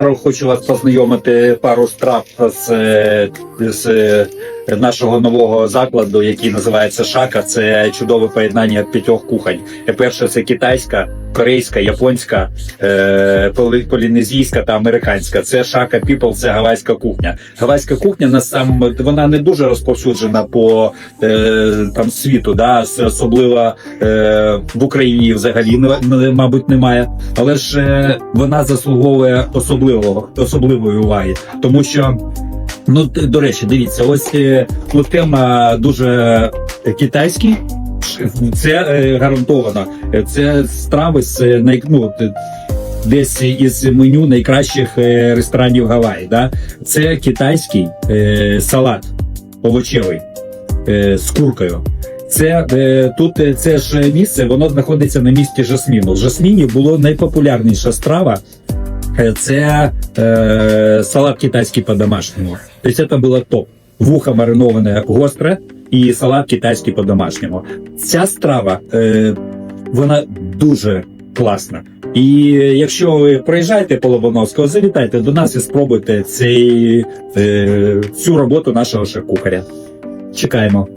Хочу вас познайомити пару страв з, з нашого нового закладу, який називається Шака. Це чудове поєднання п'ятьох кухонь. Перше це китайська, корейська, японська, е, полінезійська та американська. Це Шака People, це гавайська кухня. Гавайська кухня на сам вона не дуже розповсюджена по е, там світу, да, особливо е, в Україні взагалі мабуть немає. Але ж е, вона заслуговує особливого особливої уваги, тому що. Ну, до речі, дивіться, ось е, тема дуже китайські. Це е, гарантовано. Це страви з е, ну, десь із меню найкращих е, ресторанів Гаваї. Да? Це китайський е, салат овочевий е, з куркою. Це е, тут е, це ж місце, воно знаходиться на місці Жасміну. В Жасміні було найпопулярніша страва. Це е, салат китайський по-домашньому. Тобто це було топ. Вухо мариноване гостре і салат китайський по-домашньому. Ця страва е, вона дуже класна. І якщо ви приїжджаєте по Лобановського, завітайте до нас і спробуйте цей, е, цю роботу нашого шеф-кухаря. Чекаємо.